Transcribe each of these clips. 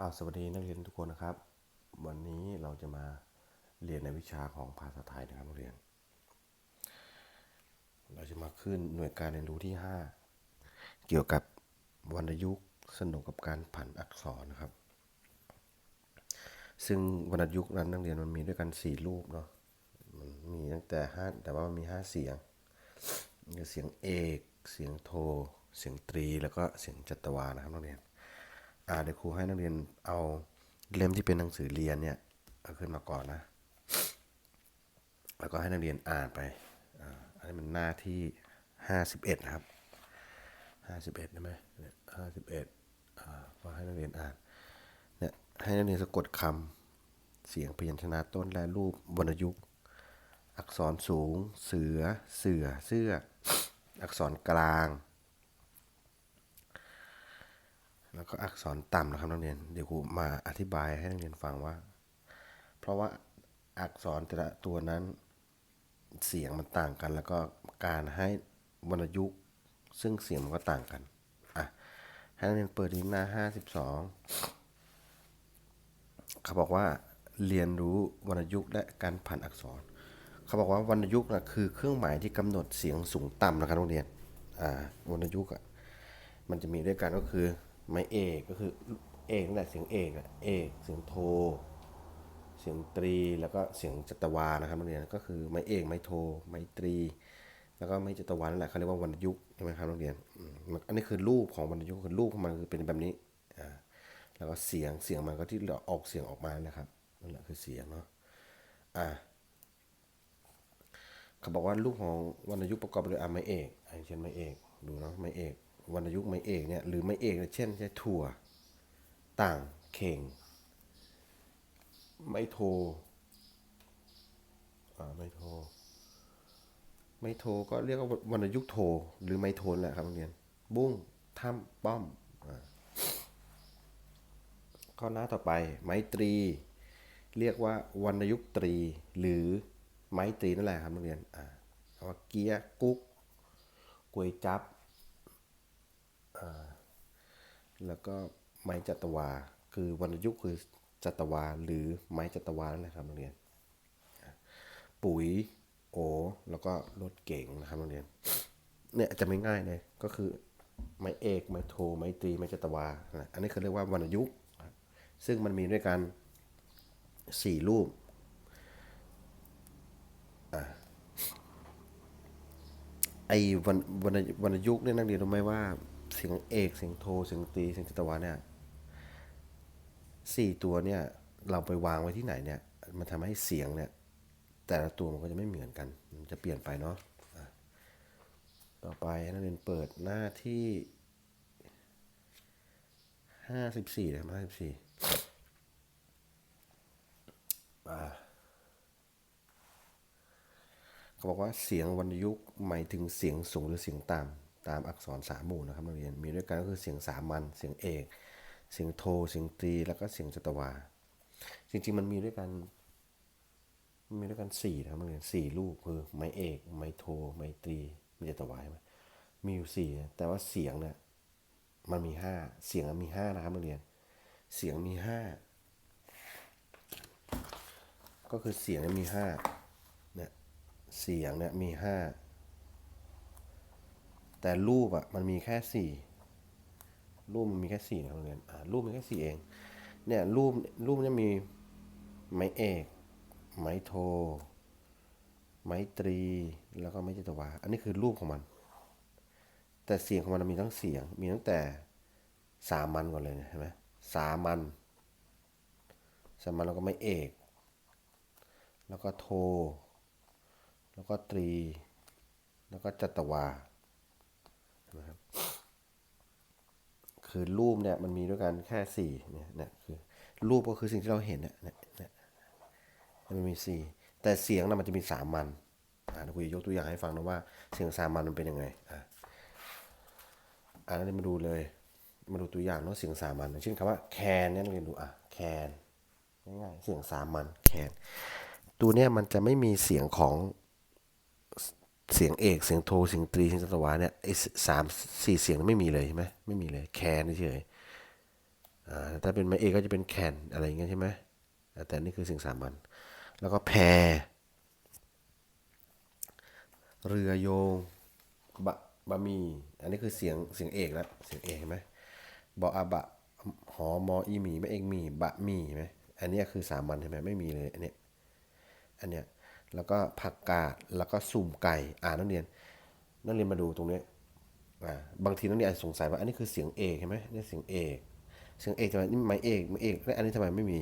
อาสวัสดีนักเรียนทุกคนนะครับ วันนี้เราจะมาเรียนในวิชาของภาษาไทยนะครับนักเรียน เราจะมาขึ้นหน่วยการเรียนรู้ที่ 5 เกี่ยวกับวรรณยุกต์สนุกกับการผันอักษรนะครับ ซึ่งวรรณยุกต์นั้นนักเรียนมันมีด้วยกัน 4 รูปเนาะมันมีตั้งแต่ 5 แต่ว่ามันมี 5 เสียงเสียงเอก เสียงโท เสียงตรีแล้วก็เสียงจัตวานะครับนักเรียน เดี๋ยวครูให้นักเรียนเอาเล่มที่เป็นหนังสือเรียนเนี่ยเอาขึ้นมาก่อนนะ แล้วก็ให้นักเรียนอ่านไปอันนี้มันหน้าที่ห้าสิบเอ็ดนะครับห้าสิบเอ็ดใช่ไหมห้าสิบเอ็ดอ่าก็ให้นักเรียนอ่านเนี่ยให้นักเรียนสะกดคำเสียงพยัญชนะต้นและรูปวรรณยุกต์ อักษรสูง เสือ เสือ เสื้อ อักษรกลาง แล้วก็อักษรต่ำนะครับนักเรียน เดี๋ยวครูมาอธิบายให้นักเรียนฟังว่า เพราะว่าอักษรแต่ละตัวนั้นเสียงมันต่างกัน แล้วก็การให้วรรณยุกต์ซึ่งเสียงมันก็ต่างกันอะให้นักเรียนเปิดที่หน้า 52 เขาบอกว่าเรียนรู้วรรณยุกต์และการผันอักษร เขาบอกว่าวรรณยุกต์นะคือเครื่องหมายที่กำหนดเสียงสูงต่ำนะครับนักเรียนอ่าวรรณยุกต์อะมันจะมีด้วยกันก็คือ ไม้เอกก็คือเอกนั่นแหละเสียงเอกอะเอกเสียงโท เสียงตรีแล้วก็เสียงจัตวานะครับนักเรียนก็คือไม้เอกไม้โท ไม้ตรี แล้วก็ไม้จัตวานั่นแหละเขาเรียกว่าวรรณยุกต์ใช่ไหมครับนักเรียนอันนี้คือรูปของวรรณยุกต์คือรูปของมันคือเป็นแบบนี้อ่าแล้วก็เสียงเสียงมันก็ที่เราออกเสียงออกมานั่นแหละครับนั่นแหละคือเสียงเนาะอ่าเขาบอกว่ารูปของวรรณยุกต์ประกอบไปด้วยอะไม้เอกอย่างเช่นไม้เอกดูเนาะไม้เอก วรรณยุกต์ไม้เอกเนี่ยหรือไม้เอกเช่นใช้ถั่ว ต่างเข่ง ไม้โทไม้โท ไม้โทก็เรียกว่าวรรณยุกต์โท หรือไม้โทนแหละครับนักเรียน บุ้งถ้ำป้อมอข้อหน้าต่อไป ไม้ตรี เรียกว่าวรรณยุกตรี หรือไม้ตรีนั่นแหละครับนักเรียนอ่าว่าเกียกุ๊กกวยจับ แล้วก็ไม้จัตวา คือวรรณยุกต์คือจัตวาหรือไม้จัตวานั่นแหละครับนักเรียน ปุ๋ยโอแล้วก็รถเก๋งนะครับนักเรียน เนี่ยจะไม่ง่ายเลยก็คือไม้เอกไม้โทไม้ตรีไม้จัตวา อันนี้คือเรียกว่าวรรณยุกต์ซึ่งมันมีด้วยกันสี่รูปไอ้วรรณวรรณวรรณยุกต์เนี่ยนักเรียนรู้ไหมว่า เสียงเอกเสียงโทเสียงตีเสียงจัตวาเนี่ยสี่ตัวเนี่ยเราไปวางไว้ที่ไหนเนี่ย มันทำให้เสียงเนี่ย แต่ละตัวมันก็จะไม่เหมือนกัน มันจะเปลี่ยนไปเนาะต่อไปนักเรียนเปิดหน้าที่ห้าสิบสี่นะครับห้าสิบสี่เขาบอกว่าเสียงวรรณยุกต์หมายถึงเสียงสูงหรือเสียงต่ำ ตามอักษรสามหมู่นะครับนักเรียนมีด้วยกันก็คือเสียงสามัญเสียงเอก เสียงโท เสียงตรี แล้วก็เสียงจัตวา จริงๆมันมีด้วยกันมีด้วยกันสี่นะครับนักเรียนสี่รูปคือไม้เอก ไม้โท ไม้ตรีไม้จัตวาใช่ไหมมีอยู่สี่แต่ว่าเสียงเนี่ยมันมีห้าเสียงมีห้านะครับนักเรียน เสียงมีห้าก็คือเสียงมีห้าเนี่ยเสียงเนี่ยมีห้า แต่รูปอะมันมีแค่สี่รูปมันมีแค่สี่นะครับนักเรียนอ่ารูปมีแค่สี่เอง เนี่ยรูปรูปเนี่ยมีไม้เอก ไม้โท ไม้ตรี แล้วก็ไม้จัตวา อันนี้คือรูปของมัน แต่เสียงของมันมีทั้งเสียง มีตั้งแต่สามัญก่อนเลยเนี่ยเห็นไหมสามัญสามัญแล้วก็ไม่เอก แล้วก็โท แล้วก็ตรี แล้วก็จัตวาเห็นไหมครับ คือรูปเนี่ยมันมีด้วยกันแค่สี่เนี่ยเนี่ยคือรูปก็คือสิ่งที่เราเห็นเนี่ยเนี่ยเนี่ยมันมีสี่แต่เสียงนะมันจะมีสามัญอ่าเดี๋ยยกตัวอย่างให้ฟังนะว่าเสียงสามัญมันเป็นยังไงอ่าอ่านี่มาดูเลย มาดูตัวอย่างเนาะเสียงสามัญเช่นคำว่าแคนเนี่ยเราเรียนดูอะแคนง่ายๆเสียงสามัญแคนตัวเนี้ยมันจะไม่มีเสียงของ เสียงเอกเสียงโทเสียงตรีเสียงจัตวาเนี่ยไอ้สามสี่เสียงไม่มีเลยใช่ไหมไม่มีเลยแคนเฉยอ่าถ้าเป็นไม้เอกก็จะเป็นแคนอะไรอย่างเงี้ยใช่ไหมแต่นี่คือเสียงสามัญแล้วก็แพเรือโยงบะบะมี อันนี้คือเสียงเสียงเอกแล้วเสียงเอกเห็นไหมบออาบะหอมออีหมีไม่เอกหมีบะหมีเห็นไหมอันนี้คือสามัญใช่ไหมไม่มีเลยอันเนี้ยอันเนี้ย แล้วก็ผักกาดแล้วก็สุ่มไก่อ่านักเรียนนักเรียนมาดูตรงนี้อ่าบางทีนักเรียนอาจสงสัยว่าอันนี้คือเสียงเอกใช่ไหมนี่เสียงเอกเสียงเอกทำไมนี่ไม้เอกไม้เอกแล้วอันนี้ทำไมไม่มี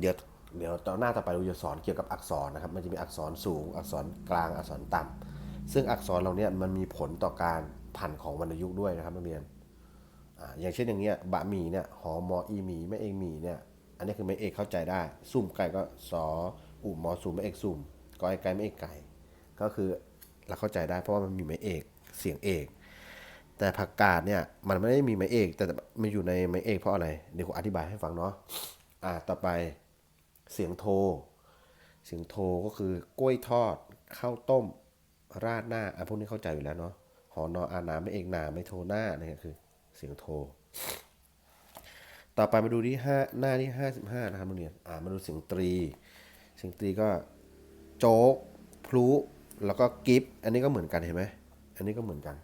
เดี๋ยวเดี๋ยวตอนหน้าต่อไปเราจะสอนเกี่ยวกับอักษรนะครับ มันจะมีอักษรสูง อักษรกลางอักษรต่ำซึ่งอักษรเหล่าเนี้ยมันมีผลต่อการผันของวรรณยุกต์ด้วยนะครับนักเรียนอ่าอย่างเช่นอย่างเงี้ยบะหมี่เนี่ยหอมออีหมีไม่เอกหมีเนี่ยอันนี้คือไม่เอกเข้าใจได้สุ่มไก่ก็สอ อุมอสุมไม่เอกสุมกอไอไก่ไม่เอกไก่ ก็คือเราเข้าใจได้เพราะว่ามันมีไม้เอกเสียงเอก แต่ผักกาดเนี่ยมันไม่ได้มีไม้เอก แต่มันอยู่ในไม้เอกเพราะอะไรเดี๋ยวผมอธิบายให้ฟังเนาะอ่าต่อไปเสียงโท เสียงโทก็คือกล้วยทอดข้าวต้มราดหน้าอะพวกนี้เข้าใจอยู่แล้วเนาะหอนออานาไม่เอกนาไม่โทหน้านี่คือ เสียงโท ต่อไปมาดูที่ห้าหน้าที่ห้าสิบห้านะครับนักเรียนอ่ามาดูเสียงตรี เสียงตรีก็โจ๊กพลุแล้วก็กิฟอันนี้ก็เหมือนกันเห็นไหมอันนี้ก็เหมือนกัน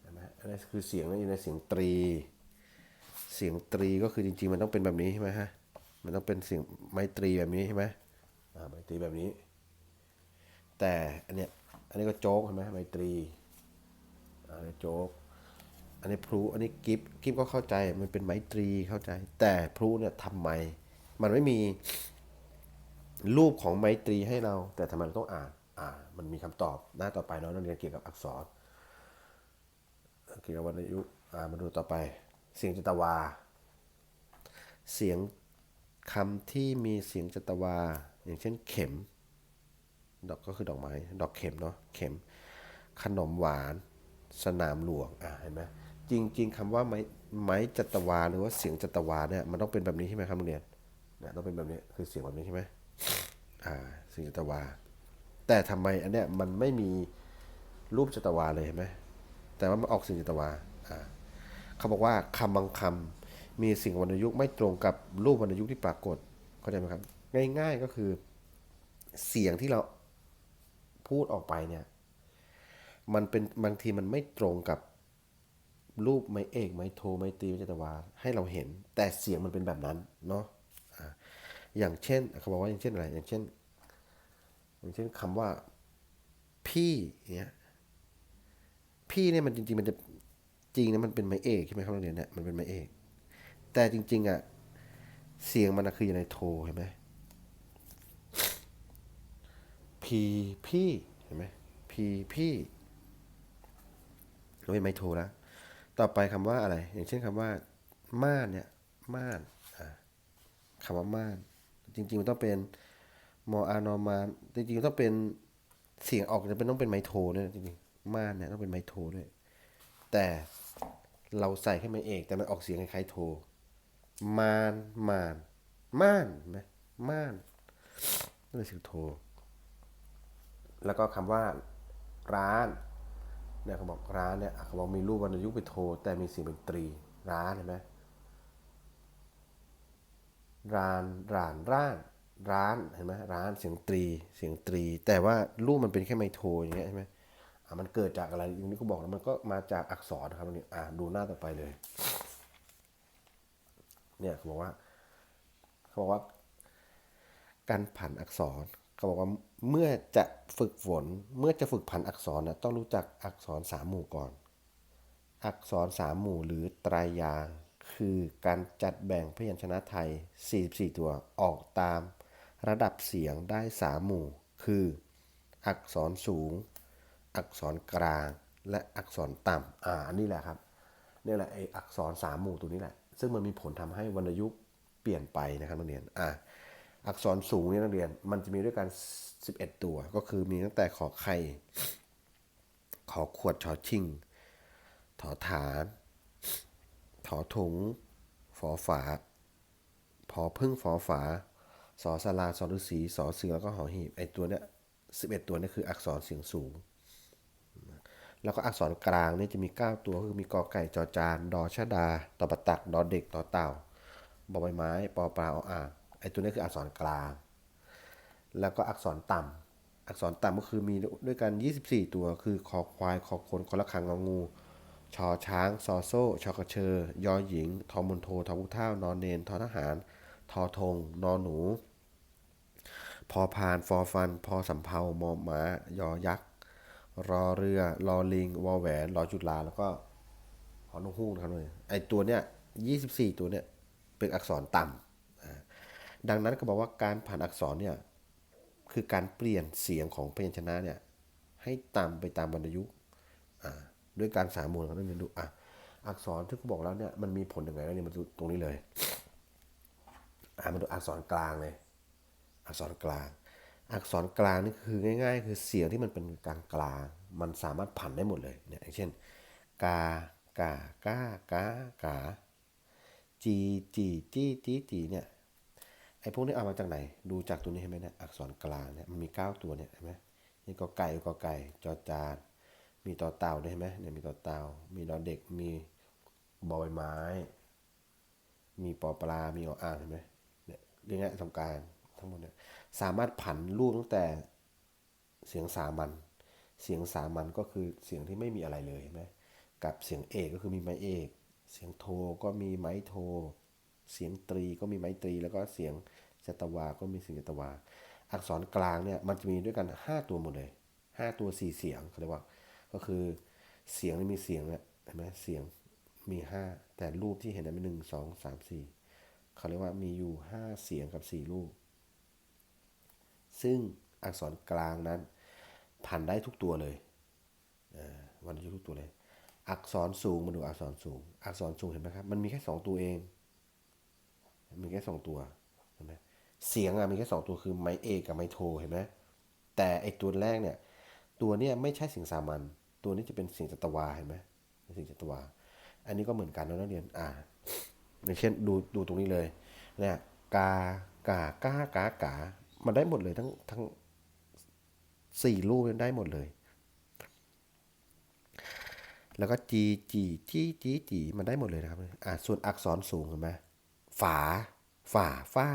เห็นไหมอันนี้คือเสียงอยู่ในเสียงตรี เสียงตรีก็คือจริงๆ มันต้องเป็นแบบนี้ใช่ไหมฮะมันต้องเป็นเสียงไม้ตรีแบบนี้ใช่ไหมอ่าไม้ตรีแบบนี้ แต่อันเนี้ยอันนี้ก็โจ๊กเห็นไหมไม้ตรีอ่าโจ๊กอันนี้พลุอันนี้กิฟกิฟก็เข้าใจมันเป็นไม้ตรีเข้าใจ แต่พลุเนี่ยทำไมมันไม่มี รูปของไม้ตรีให้เรา แต่ทำไมเราต้องอ่านอ่ามันมีคำตอบหน้าต่อไปเนาะเรียนเกี่ยวกับอักษรเกี่ยวกับวรรณยุกต์อ่ามาดูต่อไป เสียงจัตวา เสียงคำที่มีเสียงจัตวา อย่างเช่นเข็ม ดอกก็คือดอกไม้ ดอกเข็มเนาะเข็ม ขนมหวาน สนามหลวงอ่าเห็นไหมจริง ๆคำว่าไม้ไม้จัตวา หรือว่าเสียงจัตวาเนี่ยมันต้องเป็นแบบนี้ใช่ไหมครับนักเรียนเนี่ยต้องเป็นแบบนี้คือเสียงแบบนี้ใช่ไหม สียงจัตวา แต่ทำไมอันเนี้ยมันไม่มีรูปจัตวาเลยเห็นไหมแต่ว่ามันออกสียงจัตวาเขาบอกว่าคำบางคำมีสิ่งวรรณยุกต์ไม่ตรงกับรูปวรรณยุกต์ที่ปรากฏเข้าใจไหมครับ ง่าย ๆก็คือเสียงที่เราพูดออกไปเนี่ย มันเป็นบางทีมันไม่ตรงกับรูปไม้เอกไม้โทไม้ตรีไม้จัตวาให้เราเห็น แต่เสียงมันเป็นแบบนั้นเนาะอย่างเช่นเขาบอกว่าอย่างเช่นอะไรอย่างเช่น อย่างเช่นคำว่า พี่เนี้ยพี่เนี่ยมันจริงๆมันจะจริงนี่ยมันเป็นไม้เอกใช่ไหมครับนักเรียนเนี่ยมันเป็นไม้เอก แต่จริง ๆอะเสียงมันคืออยู่ในโทเห็นไหมพีพี่เห็นไหมพีพี่เราเป็นไม้โทแล้วต่อไปคำว่าอะไร อย่างเช่นคำว่าม่านเนี่ยม่านอ่าคำว่าม่าน จริงๆมันต้องเป็น มออานอมานจริงๆต้องเป็นเสียงออกจะเป็นต้องเป็นไมโทด้วยนะจริงๆม่านเนี่ยต้องเป็นไมโทด้วย แต่เราใส่แค่ไมเอกแต่มันออกเสียงคล้ายๆโทมานมานม่านนไหมม่านนั่นเป็นเสียงโท แล้วก็คำว่าร้านเนี่ยเขาบอกร้านเนี่ยเขาบอกมีรูปวรรณยุกต์เป็นโท แต่มีเสียงเป็นตรีร้านเห็นไหมร้านร้านร้าน ร้านเห็นไหมร้านเสียงตรีเสียงตรี แต่ว่ารูปมันเป็นแค่ไมโทอย่างเงี้ยใช่ไหมอะมันเกิดจากอะไรอย่างนี้ก็บอกแล้วมันก็มาจากอักษรนะครับตรงนี้อะดูหน้าต่อไปเลย เนี่ยเขาบอกว่าเขาบอกว่า การผันอักษรเขาบอกว่าเมื่อจะฝึกฝน เมื่อจะฝึกผันอักษรนะต้องรู้จักอักษรสามหมู่ก่อน อักษรสามหมู่หรือตรายางค์คือการจัดแบ่งพยัญชนะไทย 44 ตัวออกตาม ระดับเสียงได้สามหมู่ คือ อักษรสูง อักษรกลาง และอักษรต่ำอ่าอันนี้แหละครับนี่แหละไออักษรสามหมู่ตัวนี้แหละ ซึ่งมันมีผลทำให้วรรณยุกต์เปลี่ยนไปนะครับนักเรียนอ่าอักษรสูงเนี่ยนักเรียนมันจะมีด้วยกัน 11 ตัว ก็คือมีตั้งแต่ขอไข่ขอขวดชอชิงถอฐานถอถุงฝอฝาพอพึ่งฝอฝา สอสลาสอฤษีสอเสือแล้วก็หอหีบไอตัวเนี้ยสิบเอ็ดตัวนี้คืออักษรเสียงสูง แล้วก็อักษรกลางเนี่ยจะมี 9 ตัวคือมีกอไก่จอจานดอชดาตอปตักดอเด็กตอเต่าบอใบไม้ปอปลาออ่างไอตัวนี้คืออักษรกลาง แล้วก็อักษรต่ำอักษรต่ำก็คือมีด้วยกัน 24 ตัว คือคอควายคอคนคอละคังงองูชอช้างซอโซ่ชอกระเชอ ยอหญิง ทอมุนโททอพุเท่านอนเนนทอทหาร ทอธงนอนหนู พอพานฟอฟัน พอสำเภามอม้ายอยักษ์รอเรือรอลิงวอแหวนรอจุฬาแล้วก็หอนกฮูกนะครับเลยไอตัวเนี้ย24ตัวเนี้ยเป็นอักษรต่ำอ่าดังนั้นก็บอกว่าการผ่านอักษรเนี่ยคือการเปลี่ยนเสียงของพยัญชนะเนี่ยให้ต่ำไปตามวรรณยุกต์อ่าด้วยการสามูลกันเรียนดูอะอักษรที่กูบอกแล้วเนี่ยมันมีผลยังไงแล้วเนี่ยมาดูตรงนี้เลย อ่ามาดูอักษรกลางเลย อักษรกลาง อักษรกลางนี่คือง่าย ๆ คือเสียงที่มันเป็นกลางกลางมันสามารถผันได้หมดเลยเนี่ยอย่างเช่นกากากากากาจีจีจีจีจีเนี่ยไอ้พวกนี้เอามาจากไหน ดูจากตัวนี้เห็นไหมเนี่ยอักษรกลางเนี่ยมันมี 9 ตัวเนี่ยเห็นไหมนี่กอไก่กอไก่จอจานมีต่อเต่าด้วยเห็นไหมเนี่ยมีต่อเต่ามีดอเด็กมีบอใบไม้ มีปอปลา มีออ่างเห็นไหมเนี่ยเรียกง่ายๆทำการ ทั้งหมดเนี่ยสามารถผันรูปตั้งแต่เสียงสามัญเสียงสามัญก็คือเสียงที่ไม่มีอะไรเลยเห็นไหมกับเสียงเอกก็คือมีไม้เอก เสียงโทก็มีไม้โท เสียงตรีก็มีไม้ตรี แล้วก็เสียงจัตวา ก็มีเสียงจัตวา อักษรกลางเนี่ยมันจะมีด้วยกัน 5 ตัวหมดเลย 5 ตัว 4 เสียงเขาเรียกว่า ก็คือเสียงมีเสียงเนี่ยเห็นไหมเสียงมี 5 แต่รูปที่เห็นเนี่ยมีหนึ่งสองสามสี่เขาเรียกว่ามีอยู่ 5 เสียงกับ 4 รูป ซึ่งอักษรกลางนั้นผันได้ทุกตัวเลยอ่าวันนี้ทุกตัวเลย อักษรสูงมาดูอักษรสูง อักษรสูงเห็นไหมครับ มันมีแค่สองตัวเอง มีแค่สองตัว เห็นไหมเสียงอะมีแค่สองตัวคือไม้เอกกับไม้โทเห็นไหมแต่ไอตัวแรกเนี่ย ตัวเนี้ยไม่ใช่เสียงสามัญ ตัวนี้จะเป็นเสียงจัตวาเห็นไหมเป็นเสียงจัตวา อันนี้ก็เหมือนกันนะนักเรียน อ่าอย่างเช่นดูดูตรงนี้เลย เนี่ย กากากากากา มันได้หมดเลยทั้งทั้งสี่รูปมันได้หมดเลย แล้วก็จีจีจีจีจีมันได้หมดเลยนะครับอ่าส่วนอักษรสูงเห็นไหมฝา ฝาฟ้า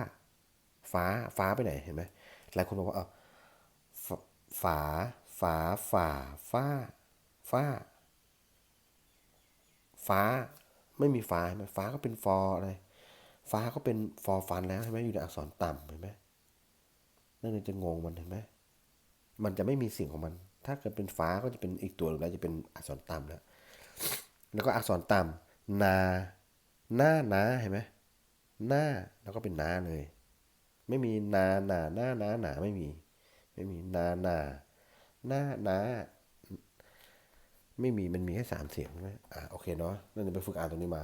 ฟ้า ฟ้าไปไหนเห็นไหมหลายคนบอกว่าเอาฝา ฝา ฝาฟ้าฟ้า ฟ้า ไม่มีฟ้าเห็นไหมฟ้าก็เป็นฟออะไร ฟ้าก็เป็นฟอฟันแล้วเห็นไหมอยู่ในอักษรต่ำเห็นไหม นั่นเลยจะงงมันเห็นไหมมันจะไม่มีเสียงของมัน ถ้าเกิดเป็นฟ้าก็จะเป็นอีกตัวหนึงแล้วจะเป็นอักษรต่ำแล้ว แล้วก็อักษรต่ำนา หน้านาเห็นไหมหน้าแล้วก็เป็นนาเลย ไม่มีนาหนาหน้านาหนาไม่มี ไม่มีนาหนาหน้านาไม่มีมันมีแค่สามเสียงใช่ไหมอ่าโอเคเนาะนั่นจะไปฝึกอ่านตรงนี้มา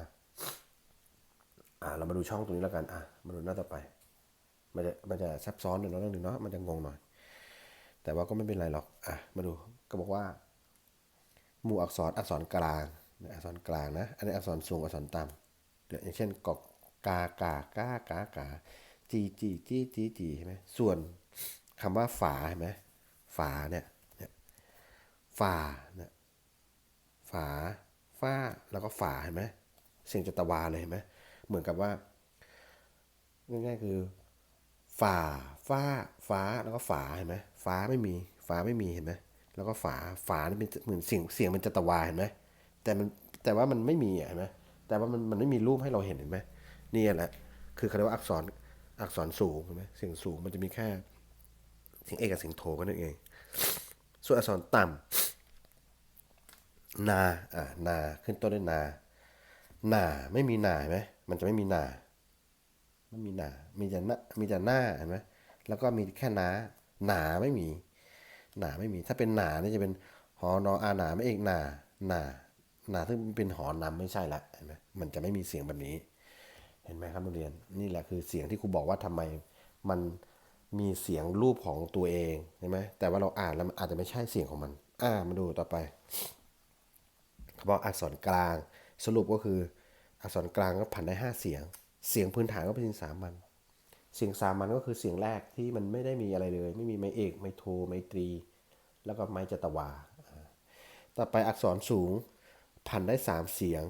อ่าเรามาดูช่องตรงนี้แล้วกัน อะมาดูหน้าต่อไป มันจะมันจะซับซ้อนหน่อยเนาะเรื่องนึงเนาะมันจะงงหน่อย แต่ว่าก็ไม่เป็นไรหรอกอะมาดูก็บอกว่า หมู่อักษรอักษรกลางอักษรกลางนะ อันนี้อักษรสูงอักษรต่ำเดี๋ยวอย่างเช่นกอกกากากากากาจีจีจีจีจีใช่ไหมส่วนคำว่าฝาเห็นไหมฝาเนี่ยเนี่ยฝาเนี่ยฝาฟ้าแล้วก็ฝาเห็นไหมเสียงจัตวาเลยเห็นไหมเหมือนกับว่า ง่ายๆคือ ฝ่าฟ้าฟ้าแล้วก็ฝาเห็นไหมฟ้าไม่มีฟ้าไม่มีเห็นไหมแล้วก็ฝาฝานี่เป็นเหมือนเสียงเสียงมันจัตวาเห็นไหมแต่มันแต่ว่ามันไม่มีเห็นไหมแต่ว่ามันมันไม่มีรูปให้เราเห็นเห็นไหมนี่แหละคือเขาเรียกว่าอักษรอักษรสูงเห็นไหมเสียงสูงมันจะมีแค่เสียงเอกกับเสียงโทก็นั่นเอง ส่วนอักษรต่ำนาอ่านาขึ้นต้นด้วยนา หนาไม่มีหนาเห็นไหมมันจะไม่มีหนา ไม่มีหนา มีแต่หน้ามีแต่หน้าเห็นไหมแล้วก็มีแค่นา หนาไม่มี หนาไม่มี ถ้าเป็นหนานี่จะเป็นหอนออาหนาไม่เอกหนา หนาหนาซึ่งเป็นหอนำไม่ใช่ละเห็นไหมมันจะไม่มีเสียงแบบนี้ เห็นไหมครับนักเรียน นี่แหละคือเสียงที่ครูบอกว่าทำไมมันมีเสียงรูปของตัวเองเห็นไหมแต่ว่าเราอ่านแล้วมันอาจจะไม่ใช่เสียงของมัน อ่ามาดูต่อไปเขาบอกอักษรกลางสรุปก็คืออักษรกลางก็ผันได้ 5 เสียง เสียงพื้นฐานก็เป็นเสียงสามัญเสียงสามัญก็คือเสียงแรกที่มันไม่ได้มีอะไรเลย ไม่มีไม้เอก ไม้โทไม้ตรี แล้วก็ไม้จัตวา ต่อไปอักษรสูงพันได้สามเสียง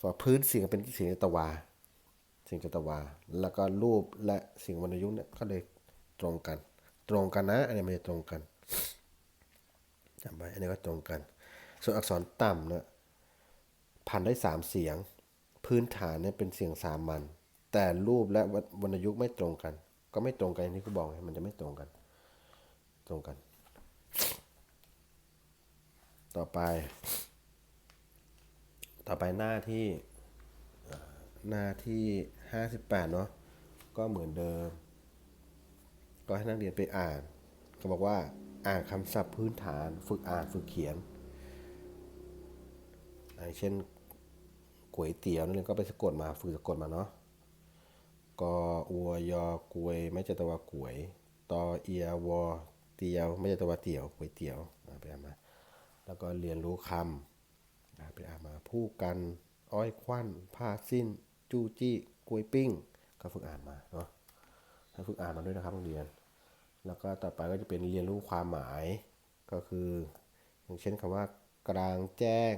ส่วนพื้นเสียงเป็นเสียงจัตวา เสียงจัตวา แล้วก็รูปและเสียงวรรณยุกต์เนี่ยก็เลยตรงกัน ตรงกันนะ อันนี้ไม่ตรงกันจำไว้อันนี้ก็ตรงกัน ส่วนอักษรต่ำเนี่ยพันได้สามเสียง พื้นฐานเนี่ยเป็นเสียงสามัญแต่รูปและวรรณยุกต์ไม่ตรงกัน ก็ไม่ตรงกันอย่างที่กูบอกมันจะไม่ตรงกัน ตรงกัน ต่อไป ต่อไปหน้าที่หน้าที่ห้าสิบแปดเนาะก็เหมือนเดิม ก็ให้นักเรียนไปอ่านก็บอกว่าอ่านคำศัพท์พื้นฐาน ฝึกอ่านฝึกเขียนอย่างเช่น ก๋วยเตี๋ยวนั่นเองก็ไปสะกดมาฝึกสะกดมาเนาะกออัวยอกวยไม่จะตะวากวยตอเอียวอเตียว ไม่จะตะวาเตี๋ยวก๋วยเตี๋ยวไปอ่านมา แล้วก็เรียนรู้คำไปอ่านมาผู้กัน อ้อยควันผ้าสิ้น จู้จี้กล้วยปิ้ง ก็ฝึกอ่านมาเนาะให้ฝึกอ่านมาด้วยนะครับโรงเรียน แล้วก็ต่อไปก็จะเป็นเรียนรู้ความหมายก็คือ อย่างเช่นคำว่ากลางแจ้ง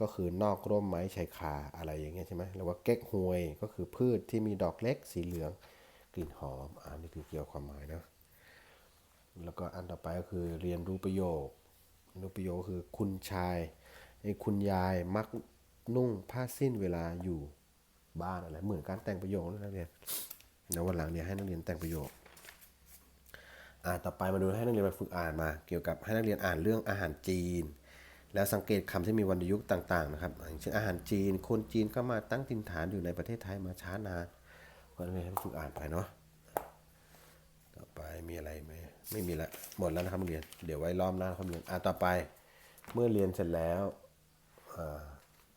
ก็คือนอกร่มไม้ชายคาอะไรอย่างเงี้ยใช่ไหมหรือว่าเก๊กฮวยก็คือพืชที่มีดอกเล็กสีเหลือง กลิ่นหอมอ่านี่คือเกี่ยวกับความหมายนะแล้วก็อันต่อไปก็คือเรียนรู้ประโยครู้ประโยคคือคุณชายไอ้คุณยายมักนุ่งผ้าสิ้นเวลาอยู่บ้านอะไรเหมือนการแต่งประโยคนะนักเรียนเดี๋ยววันหลังเนี่ยให้นักเรียนแต่งประโยคอ่าต่อไปมาดูให้นักเรียนไปฝึกอ่านมา เกี่ยวกับให้นักเรียนอ่านเรื่องอาหารจีน แล้วสังเกตคำที่มีวรรณยุกต์ต่างๆนะครับอย่างเช่นอาหารจีน คนจีนเข้ามาตั้งถิ่นฐานอยู่ในประเทศไทยมาช้านานก็เรียให้ฝึกอ่านไปเนาะต่อไปมีอะไรไหมไม่มีละหมดแล้วนะครับนักเรียนเดี๋ยวไว้รอบหน้าครับนักเรียนอะต่อไปเมื่อเรียนเสร็จแล้ว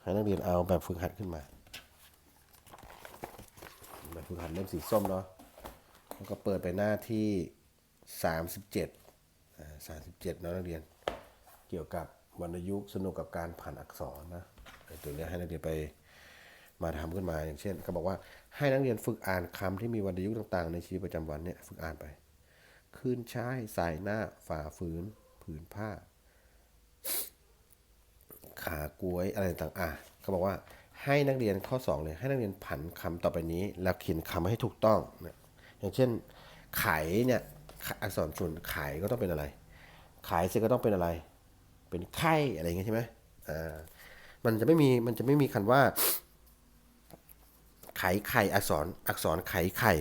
ให้นักเรียนเอาแบบฝึกหัดขึ้นมาแบบฝึกหัดเล่มสีส้มเนาะแล้วก็เปิดไปหน้าที่ 37อ่า37เนาะนักเรียนเกี่ยวกับ วรรณยุกสนุกกับการผ่านอักษรนะตัวเนี้ให้นักเรียนไปมาทำขึ้นมาอย่างเช่นเขาบอกว่าให้นักเรียนฝึกอ่านคำที่มีวรรณยุกต่างๆ ในชีวิตประจำวันเนี่ยฝึกอ่านไปคืนใชายสายหน้าฝ่าฝืนผืนผ้า ขากล้วยอะไรต่างๆอะเขาบอกว่าให้นักเรียนข้อสองเลยให้นักเรียนผันคำต่อไปนี้ แล้วเขียนคำให้ถูกต้องนะอย่างเช่น ไขเนี่ยอักษรส่วนไขก็ต้องเป็นอะไร ไขเสร็จก็ต้องเป็นอะไร เป็นไข่อะไรเงี้ยใช่ไหมอ่ามันจะไม่มีมันจะไม่มีคำว่า ไขไข่อักษรอักษรไขไข่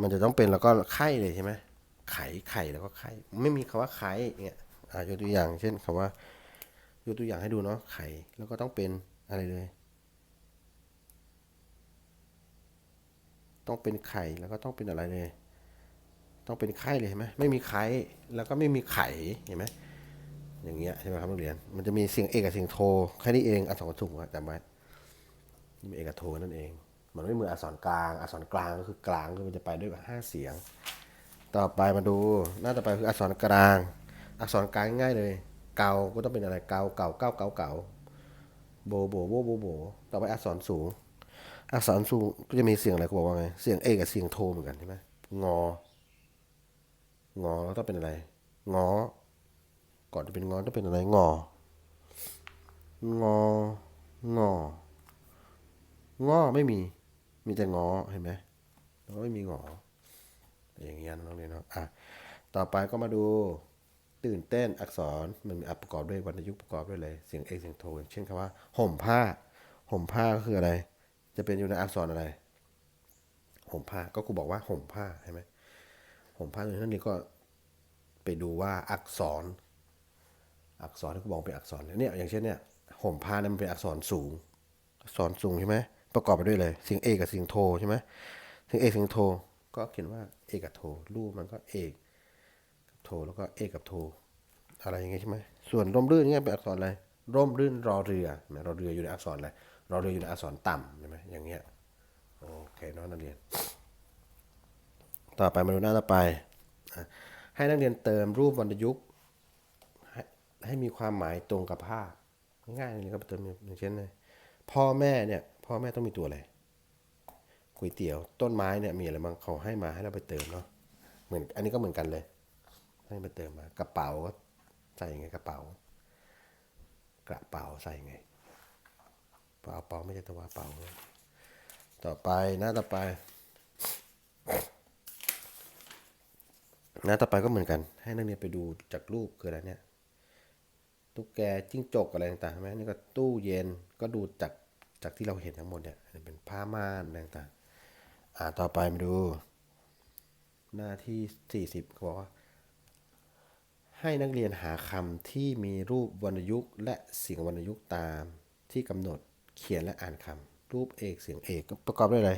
มันจะต้องเป็นแล้วก็ไข่เลยใช่ไหมไขไข่แล้วก็ไข่ ไม่มีคำว่าไข่เนี่ยอ่ายกตัวอย่าง เช่นคำว่ายกตัวอย่างให้ดูเนาะไข่แล้วก็ต้องเป็นอะไรเลย ต้องเป็นไข่แล้วก็ต้องเป็นอะไรเลย ต้องเป็นไข่เลยใช่ไหมไม่มีไข่แล้วก็ไม่มีไข่เห็นไหม อย่างเงี้ยใช่ไหมครับนักเรียน มันจะมีเสียงเอกกับเสียงโทแค่นี้เองอักษรถูกจำไว้นี่เป็นเอกกับโทนั่นเอง มันไม่เหมือนอักษรกลาง อักษรกลางก็คือกลางก็มันจะไปด้วยกับห้าเสียง ต่อไปมาดูหน้าต่อไปคืออักษรกลาง อักษรกลางง่ายเลย เกาก็ต้องเป็นอะไรเกาเก่าเก้าเก่าเก่าโบโบโบโบโบ ต่อไปอักษรสูง อักษรสูงก็จะมีเสียงอะไรก็บอกว่าไง เสียงเอกกับเสียงโทเหมือนกันใช่ไหมงอ งอแล้วต้องเป็นอะไร งอ ก่อนจะเป็นงอต้องเป็นอะไรงอ งอ งอ งอไม่มี มีแต่งอเห็นไหมแล้วไม่มีงอ อย่างเงี้ยน้องเรียนเนาะอะต่อไปก็มาดูตื่นเต้นอักษรมันมีอักประกอบด้วยวรรณยุกต์ประกอบด้วยเลยเสียงเอกเสียงโทอย่างเช่นคำว่า ห่มผ้า ห่มผ้าก็คืออะไร จะเป็นอยู่ในอักษรอะไร ห่มผ้าก็ครูบอกว่าห่มผ้าใช่ไหมห่มผ้าในที่นี้ก็ไปดูว่าอักษร อักษรที่ครูบอกเป็นอักษรเนี่ยอย่างเช่นเนี่ยห่มผ้าเนี่ยมันเป็นอักษรสูง อักษรสูงใช่ไหมประกอบไปด้วยเลยเสียงเอกับเสียงโทใช่ไหมเสียงเอกเสียงโทก็เขียนว่าเอกกับโทรูปมันก็เอกกับโทแล้วก็เอกกับโท อะไรอย่างเงี้ยใช่ไหมส่วนร่มรื่นเนี่ยเป็นอักษรอะไรร่มรื่นรอเรือไหมรอเรืออยู่ในอักษรอะไรรอเรืออยู่ในอักษรต่ำใช่ไหมอย่างเงี้ยโอเคน้องนักเรียน ต่อไปมาดูหน้าต่อไป ให้นักเรียนเติมรูปวรรณยุกต์ ให้มีความหมายตรงกับภาพ ง่ายๆเลยครับเติมอย่างเช่นเลยพ่อแม่เนี่ย พ่อแม่ต้องมีตัวอะไรก๋วยเตี๋ยว ต้นไม้เนี่ยมีอะไรบ้างเขาให้มาให้เราไปเติมเนาะเหมือนอันนี้ก็เหมือนกันเลย ให้ไปเติมมากระเป๋าก็ใส่ยังไงกระเป๋า กระเป๋าใส่ไงเป๋าเป๋าไม่ใช่ตัวเป๋าต่อไปหน้าต่อไปหน้าต่อไปก็เหมือนกัน ให้นักเรียนไปดูจากรูปคืออะไรเนี่ย ตุ๊กแกจิ้งจกอะไรต่างๆใช่ไหมนี่ก็ตู้เย็นก็ดูจากจากที่เราเห็นทั้งหมดเนี่ยเป็นผ้าม่านอะไรต่างๆอ่าต่อไปมาดู หน้าที่ 40เขาบอกว่า ให้นักเรียนหาคำที่มีรูปวรรณยุกต์และเสียงวรรณยุกต์ตามที่กำหนดเขียนและอ่านคำรูปเอกเสียงเอกประกอบด้วยอะไร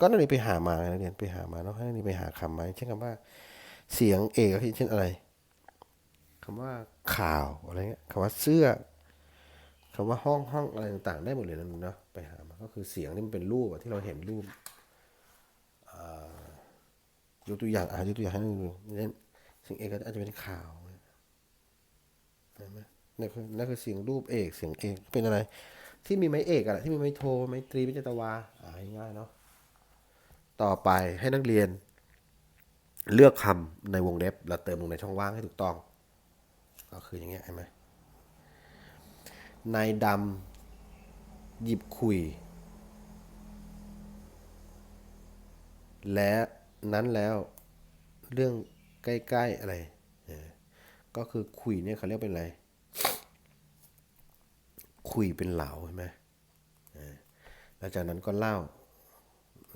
ก็นักเรียนไปหามานักเรียนไปหามาเนาะให้นักเรียนไปหาคำมาเช่นคำว่า เสียงเอกคือเช่นอะไร คำว่าข่าวอะไรเงี้ยคำว่าเสื้อคำว่าห้องห้องอะไรต่างๆ ได้หมดเลยนะเนาะไปหามาก็คือเสียงที่มันเป็นรูปที่เราเห็นรูปยกตัวอย่างอะยกตัวอย่างให้ดูเช่นเสียงเอกอาจจะเป็นข่าวเห็นไหมนั่นคือนั่นคือเสียงรูปเอกเสียงเอกเป็นอะไร ที่มีไม้เอกอะที่มีไม้โทไม้ตรีไม้จัตวาอ่าง่ายเนาะต่อไปให้นักเรียน เลือกคำในวงเล็บ แล้วเติมลงในช่องว่างให้ถูกต้อง ก็คืออย่างเงี้ยเห็นไหมนายดำหยิบคุย และนั้นแล้วเรื่องใกล้ๆอะไร ก็คือคุยเนี่ยเขาเรียกเป็นอะไร คุยเป็นเหลาใช่ไหมเออแล้วจากนั้นก็เล่า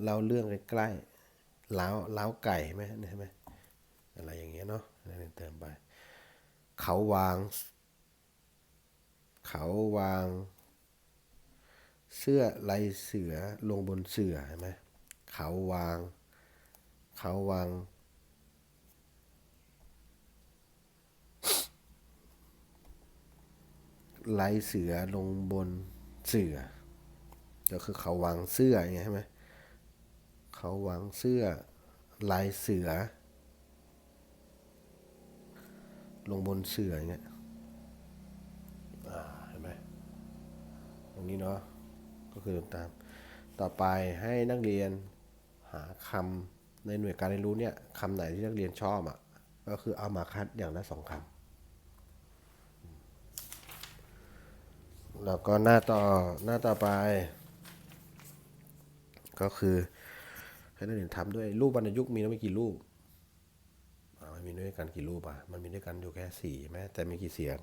เล่าเรื่องใกล้ๆเล้าเล้าไก่ไหมใช่ไหมอะไรอย่างเงี้ยเนาะเติมไป เขาวาง เขาวาง เสื้อลายเสือลงบนเสือเห็นไหมเขาวาง เขาวาง ลายเสือลงบนเสือก็คือเขาวางเสื้ออย่างใช่ไหมเขาวางเสื้อลายเสือ ลงบนเสื่ออย่างเงี้ยเห็นไหมตรงนี้เนาะก็คือตาม ต่อไปให้นักเรียนหาคำในหน่วยการเรียนรู้เนี่ยคำไหนที่นักเรียนชอบอะก็คือเอามาคัดอย่างละสองคำแล้วก็หน้าต่อหน้าต่อไป ก็คือให้นักเรียนทำด้วยรูปวรรณยุกต์มีแล้วไม่กี่รูป มีด้วยกันกี่รูปอะ มันมีด้วยกันอยู่แค่สี่ใช่ไหมแต่มีกี่เสียง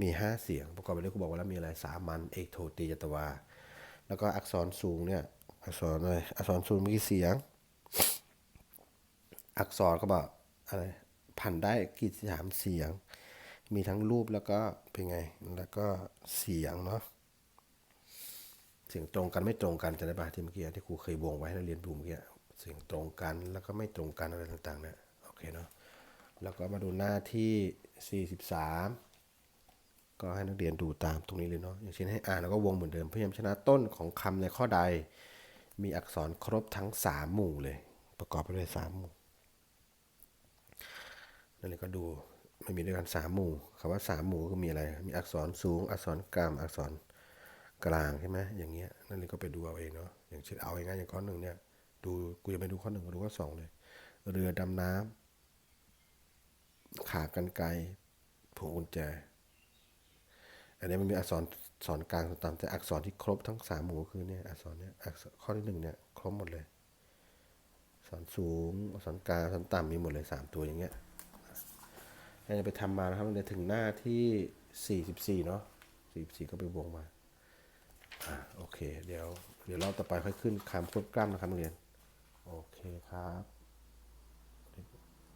มีห้าเสียง ประกอบไปด้วยครูบอกว่าแล้วมีอะไรสามัญเอกโทตีจตวา แล้วก็อักษรสูงเนี่ย อักษรอะไรอักษรสูงมีกี่เสียง อักษรก็บอกอะไรพันได้กี่สามเสียง มีทั้งรูปแล้วก็เป็นไง แล้วก็เสียงเนาะเสียงตรงกันไม่ตรงกันจะได้ปะที่เมื่อกี้ที่ครูเคยวงไว้ให้นักเรียนดูเมื่อกี้เสียงตรงกันแล้วก็ไม่ตรงกันอะไรต่างๆเนี่ยโอเคเนาะ แล้วก็มาดูหน้าที่ 43 ก็ให้นักเรียนดูตามตรงนี้เลยเนาะอย่างเช่นให้อ่านแล้วก็วงเหมือนเดิมพยัญชนะต้นของคำในข้อใด มีอักษรครบทั้ง 3 หมู่เลย ประกอบไปด้วย3หมู่นั่นเลยก็ดูมันมีด้วยกันสามหมู่คำว่าสามหมู่ก็มีอะไร มีอักษรสูง อักษรกลางอักษรกลางใช่ไหมอย่างเงี้ยนั่นเลยก็ไปดูเอาเองเนาะอย่างเช่นเอาง่ายอย่างข้อหนึ่งเนี่ยดูกูจะไปดูข้อหนึ่งมาดูข้อสองเลย เรือดำน้ำ ขากันไกรพวงกุญแจ อันนี้มันมีอักษรสอนกลางสอนต่ำแต่อักษรที่ครบทั้งสามหมู่คือเนี่ยอักษรเนี่ยอักษรข้อที่หนึ่งเนี่ยครบหมดเลยสอักษรสูงสอักลางอักษรต่ำมีหมดเลยสามตัวอย่างเงี้ยเราจะไปทำมานะครับเดี๋ยถึงหน้าที่44เนาะ44ก็ไปวงมาอ่าโอเค เดี๋ยว เดี๋ยวรอบต่อไปค่อยขึ้นคำควบกล้ำนะครับนักเรียน โอเคครับ